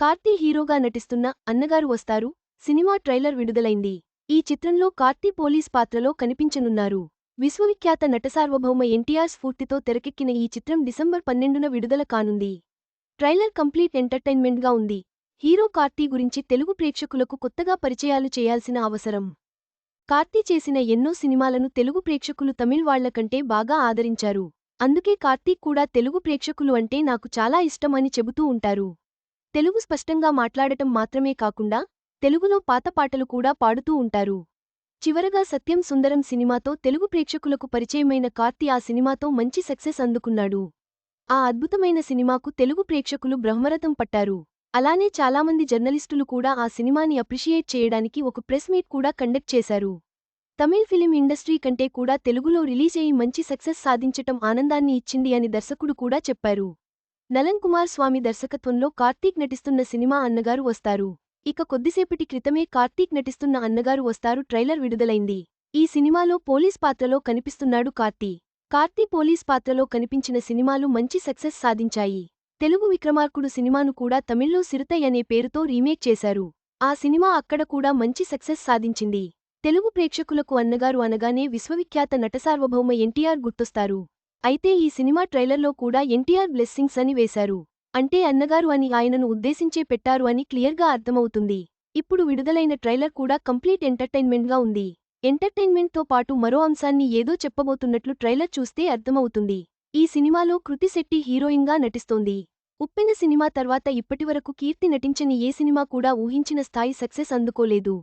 కార్తీ హీరోగా నటిస్తున్న అన్నగారు వస్తారు. సినిమా ట్రైలర్ విడుదలైంది. ఈ చిత్రంలో కార్తీ పోలీస్ పాత్రలో కనిపించనున్నారు. విశ్వవిఖ్యాత నటసార్వభౌమ ఎన్టీఆర్ స్ఫూర్తితో తెరకెక్కిన ఈ చిత్రం డిసెంబర్ పన్నెండున విడుదల కానుంది. ట్రైలర్ కంప్లీట్ ఎంటర్టైన్మెంట్గా ఉంది. హీరో కార్తీ గురించి తెలుగు ప్రేక్షకులకు కొత్తగా పరిచయాలు చేయాల్సిన అవసరం. కార్తీ చేసిన ఎన్నో సినిమాలను తెలుగు ప్రేక్షకులు తమిళ్ వాళ్ళకంటే బాగా ఆదరించారు. అందుకే కార్తీక్ కూడా తెలుగు ప్రేక్షకులు అంటే నాకు చాలా ఇష్టం అని చెబుతూ ఉంటారు. తెలుగు స్పష్టంగా మాట్లాడటం మాత్రమే కాకుండా తెలుగులో పాత పాటలు కూడా పాడుతూ ఉంటారు. చివరగా సత్యం సుందరం సినిమాతో తెలుగు ప్రేక్షకులకు పరిచయమైన కార్తీ ఆ సినిమాతో మంచి సక్సెస్ అందుకున్నాడు. ఆ అద్భుతమైన సినిమాకు తెలుగు ప్రేక్షకులు బ్రహ్మరథం పట్టారు. అలానే చాలామంది జర్నలిస్టులు కూడా ఆ సినిమాని అప్రిషియేట్ చేయడానికి ఒక ప్రెస్ మీట్ కూడా కండక్ట్ చేశారు. తమిళ్ ఫిలిం ఇండస్ట్రీ కంటే కూడా తెలుగులో రిలీజ్ అయి మంచి సక్సెస్ సాధించటం ఆనందాన్ని ఇచ్చింది అని దర్శకుడు కూడా చెప్పారు. నలన్ కుమార్ స్వామి దర్శకత్వంలో కార్తీక్ నటిస్తున్న సినిమా అన్నగారు వస్తారు. ఇక కొద్దిసేపటి క్రితమే కార్తీక్ నటిస్తున్న అన్నగారు వస్తారు ట్రైలర్ విడుదలైంది. ఈ సినిమాలో పోలీస్ పాత్రలో కనిపిస్తున్నాడు కార్తీ. కార్తీ పోలీస్ పాత్రలో కనిపించిన సినిమాలు మంచి సక్సెస్ సాధించాయి. తెలుగు విక్రమార్కుడు సినిమాను కూడా తమిళ్ళో సిరుతై అనే పేరుతో రీమేక్ చేశారు. ఆ సినిమా అక్కడ కూడా మంచి సక్సెస్ సాధించింది. తెలుగు ప్రేక్షకులకు అన్నగారు అనగానే విశ్వవిఖ్యాత నటసార్వభౌమ ఎన్టీఆర్ గుర్తొస్తారు. అయితే ఈ సినిమా ట్రైలర్లో కూడా ఎన్టీఆర్ బ్లెస్సింగ్స్ అని వేశారు. అంటే అన్నగారు అని ఆయనను ఉద్దేశించే పెట్టారు అని క్లియర్గా అర్థమవుతుంది. ఇప్పుడు విడుదలైన ట్రైలర్ కూడా కంప్లీట్ ఎంటర్టైన్మెంట్గా ఉంది. ఎంటర్టైన్మెంట్తో పాటు మరో అంశాన్ని ఏదో చెప్పబోతున్నట్లు ట్రైలర్ చూస్తే అర్థమవుతుంది. ఈ సినిమాలో కృతి శెట్టి హీరోయిన్గా నటిస్తోంది. ఉప్పెన సినిమా తర్వాత ఇప్పటివరకు కీర్తి నటించని ఏ సినిమా కూడా ఊహించిన స్థాయి సక్సెస్ అందుకోలేదు.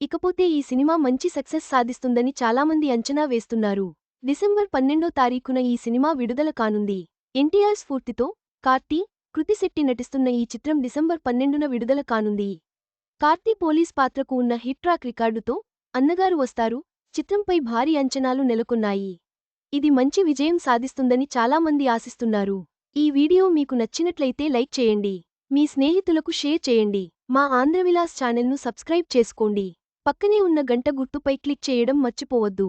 ఇకపోతే ఈ సినిమా మంచి సక్సెస్ సాధిస్తుందని చాలామంది అంచనా వేస్తున్నారు. డిసెంబర్ పన్నెండో తారీఖున ఈ సినిమా విడుదల కానుంది. ఎన్టీఆర్ స్ఫూర్తితో కార్తీ కృతిశెట్టి నటిస్తున్న ఈ చిత్రం డిసెంబర్ పన్నెండున విడుదల కానుంది. కార్తీ పోలీస్ పాత్రకు ఉన్న హిట్ ట్రాక్ రికార్డుతో అన్నగారు వస్తారు చిత్రంపై భారీ అంచనాలు నెలకొన్నాయి. ఇది మంచి విజయం సాధిస్తుందని చాలామంది ఆశిస్తున్నారు. ఈ వీడియో మీకు నచ్చినట్లయితే లైక్ చేయండి. మీ స్నేహితులకు షేర్ చేయండి. మా ఆంధ్రవిలాస్ ఛానల్ను సబ్స్క్రైబ్ చేసుకోండి. పక్కనే ఉన్న గంట గుర్తుపై క్లిక్ చేయడం మర్చిపోవద్దు.